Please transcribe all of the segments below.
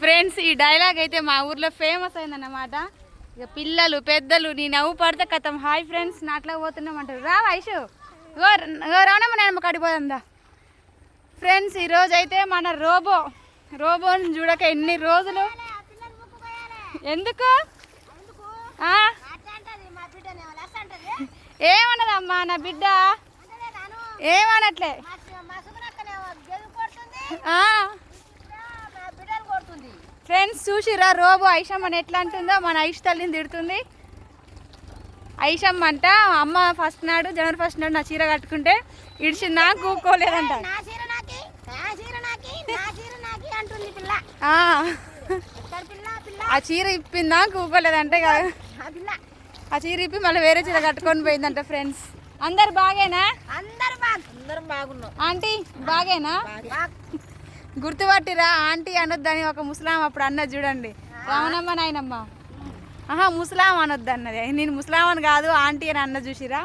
Friends ఈ dialogue అయితే మా ఊర్లో ఫేమస్ అయిందన్నమాట. ఇక పిల్లలు పెద్దలు నీ నవ్వు పడితే కథం. హాయ్ ఫ్రెండ్స్ నాట్లా పోతున్నాం అంటారు. రా వైషు. రావణమ్మ నేను కడిపోదా ఫ్రెండ్స్ ఈరోజు అయితే మన రోబో. రోబోని చూడక ఎన్ని రోజులు? ఎందుకు? ఏమన్నదమ్మా నా బిడ్డ? ఏమనట్లే. ఫ్రెండ్స్ చూసిరా రోబో ఐషమ్ అని ఎట్లా అంటుందో? మన ఐష్ తల్లిని తిడుతుంది. ఐషమ్ అంట అమ్మ ఫస్ట్ నాడు జనవరి ఫస్ట్ నాడు నా చీర కట్టుకుంటే ఇడిచిందా? కూకోలేదంట. నా చీర నాకి ఆ. చీర ఇప్పిందా? కూకోలేదంటే కదా. ఆ చీర ఇప్పి మళ్ళీ వేరే చీర కట్టుకొని పోయిందంట ఫ్రెండ్స్ అందరు బాగేనా? అందరు బాగు అందరం బాగున్నాం. ఆంటీ బాగేనా? గుర్తుపట్టిరా ఆంటీ అనొద్దని ఒక ముస్లాం అప్పుడు అన్నది చూడండి. రావణమ్మ నాయనమ్మ. ఆహా ముస్లాం అనొద్దు అన్నది నేను ముస్లాం అని కాదు ఆంటీ అని అన్న చూసిరా?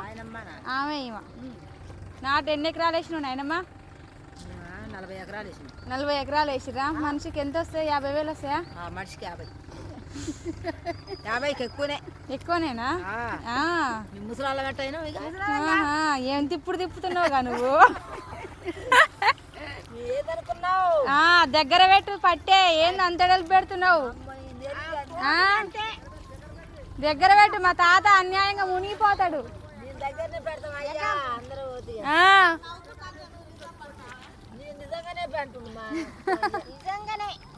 ఆమె ఈమె. నాటు ఎన్ని ఎకరాలు వేసినావు నాయనమ్మ? నలభై ఎకరాలు వేసింది నలభై ఎకరాలు వేసిరా? మనిషికి ఎంత వస్తాయి? యాభై వేలు వస్తాయా? మనిషికి యాభై. యాభైకి ఎక్కువనే. ఎక్కువనేనా. ముసలాళ్ళ గట్ట అయినా ఏం తిప్పుడు తిప్పుతున్నావుగా నువ్వు ఏదనుకున్నావు ఆ, దగ్గర పెట్టు పట్టే. ఏంది అంత పెడుతున్నావు? దగ్గర పెట్టు మా తాత అన్యాయంగా మునిగిపోతాడు.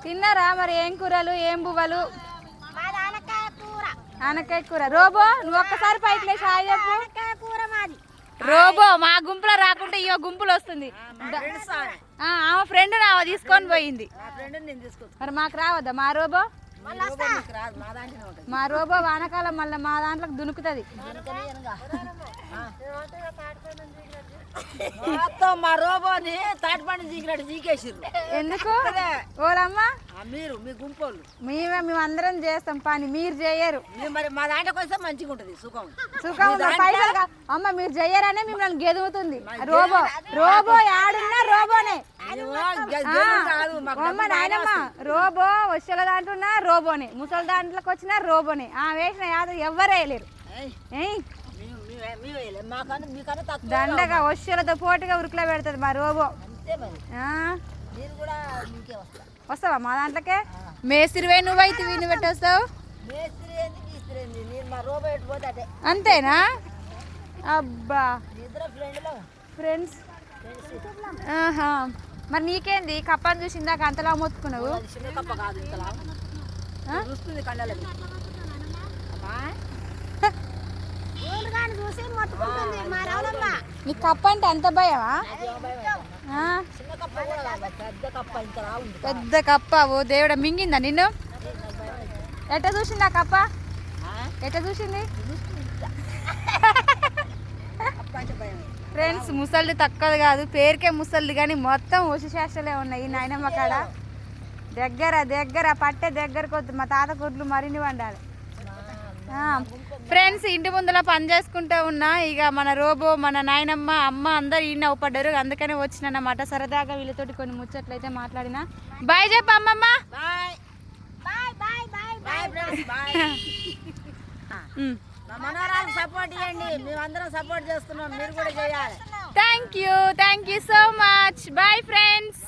తిన్నారా మరి? ఏం కూరలు ఏం బువ్వలు? మా దానకాయ కూర. రోబో నువ్వు ఒక్కసారి పైకి లేచి హాయ్ చెప్పు. రోబో మా గుంపులో రాకుంటే ఇయో గుంపులు వస్తుంది. ఆమె ఫ్రెండ్ నా తీసుకొని పోయింది. మరి మాకు రావద్దా? మా రోబో? మా రోబో వానకాలం మళ్ళీ మా దాంట్లోకి దునుకుతుంది. మా రోబోని తాటిపండు చీకినట్టు చీకేసిర్రు. ఎందుకు? ఓలమ్మా? మీరు మీ గుంపోళ్ళు. మేమే మేము అందరం చేస్తాం పని మీరు చేయరు. మీరు మా దాంట్లోకి వస్తే మంచిగా ఉంటుంది సుఖం. సుఖం? పైసలు అమ్మ మీరు చెయ్యరనే మిమ్మల్ని గెదుగుతుంది రోబో రోబో యాడున్నా రోబోనే. అమ్మ నాయనమ్మ రోబో వచ్చేల దాంట్లో రోబోనే ముసలి దాంట్లోకి వచ్చినా రోబోనే. ఆ వేసిన యాద ఎవ్వరు వేయలేరు. దండగా వచ్చేలతో పోటుగా ఉరుకులో పెడుతుంది మా రోబో. వస్తావా మా దాంట్లోకే? మేసిరివే నువ్వైతే నువ్వు పెట్టేస్తావు? అంతేనా? అబ్బా. ఫ్రెండ్స్ ఆహా. మరి నీకేంది? కప్పని చూసి ఇందాక అంతలా మొత్తుకున్నావు? చిన్న కప్ప కాదు ఇంతలా. ఆ? చూస్తుంది కళ్ళకి అమ్మా చూసి మొత్తుకుంటుంది మా రావులమ్మ. నీ కప్ప అంటే అంత భయమా? పెద్ద కప్ప ఓ దేవుడ మింగిందా నిన్ను? ఎట్ట చూసింది కప్ప? ఎట్ట చూసింది? ఫ్రెండ్స్ ముసలిది తక్కువ కాదు. పేరుకే ముసలిది కానీ మొత్తం ఉషశాస్త్రలే ఉన్నాయి ఈ నాయనమ్మ కాడ. దగ్గర దగ్గర పట్టే దగ్గరకు వద్దు. మా తాత కొట్లు మరిన్ని వండాలి. ఫ్రెండ్స్ ఇంటి ముందర పని చేసుకుంటూ ఉన్నా. ఇక మన రోబో మన నాయనమ్మ అమ్మ అందరు ఈయన అవుపడ్డారు. అందుకనే వచ్చినన్నమాట. సరదాగా వీళ్ళతోటి కొన్ని ముచ్చట్లు అయితే మాట్లాడినా. బాయ్ చెప్పు అమ్మమ్మ. Bye. Bye bye bye bye. మనోరాలు support ఇవ్వండి మేమందరం సపోర్ట్ చేస్తున్నాం మీరు కూడా చేయాలి. Thank you thank you so much bye friends